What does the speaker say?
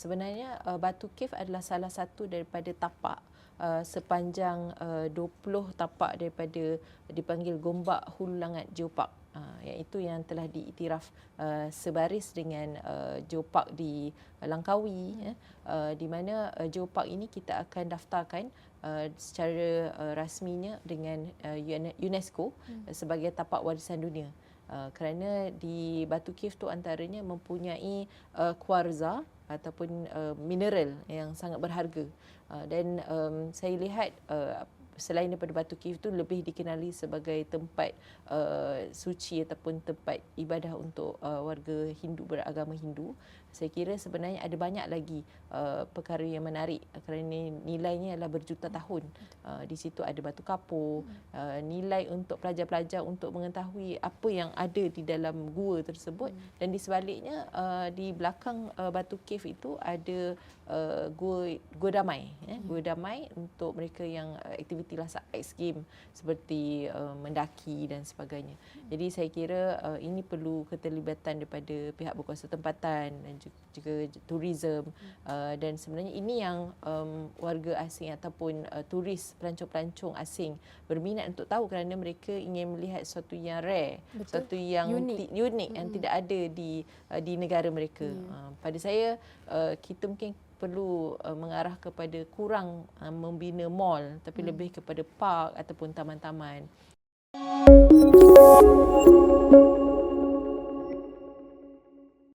Sebenarnya uh, Batu Cave adalah salah satu daripada tapak uh, sepanjang uh, 20 tapak daripada dipanggil Gombak Hulu Langat Geopark. Uh, iaitu yang telah diiktiraf uh, sebaris dengan uh, Geopark di Langkawi ya, uh, di mana uh, Geopark ini kita akan daftarkan uh, secara uh, rasminya dengan uh, UNESCO hmm. sebagai tapak warisan dunia. Uh, kerana di Batu Cave tu antaranya mempunyai uh, kuarza ataupun uh, mineral yang sangat berharga. Uh, dan um, saya lihat uh, selain daripada Batu Cave itu lebih dikenali sebagai tempat uh, suci ataupun tempat ibadah untuk uh, warga Hindu beragama Hindu. Saya kira sebenarnya ada banyak lagi uh, perkara yang menarik kerana nilainya adalah berjuta tahun. Uh, di situ ada batu kapur, uh, nilai untuk pelajar-pelajar untuk mengetahui apa yang ada di dalam gua tersebut hmm. dan di sebaliknya uh, di belakang uh, Batu Cave itu ada uh, gua gua damai ya, hmm. gua damai untuk mereka yang uh, aktiviti lasak X game seperti uh, mendaki dan sebagainya. Jadi saya kira uh, ini perlu keterlibatan daripada pihak berkuasa tempatan dan juga tourism uh, dan sebenarnya ini yang um, warga asing ataupun uh, turis pelancong-pelancong asing berminat untuk tahu kerana mereka ingin melihat sesuatu yang rare, Betul. sesuatu yang unik, unik yang tidak ada di uh, di negara mereka. Hmm. Uh, pada saya uh, kita mungkin perlu uh, mengarah kepada kurang uh, membina mall tapi hmm. lebih kepada park ataupun taman-taman. Thank you.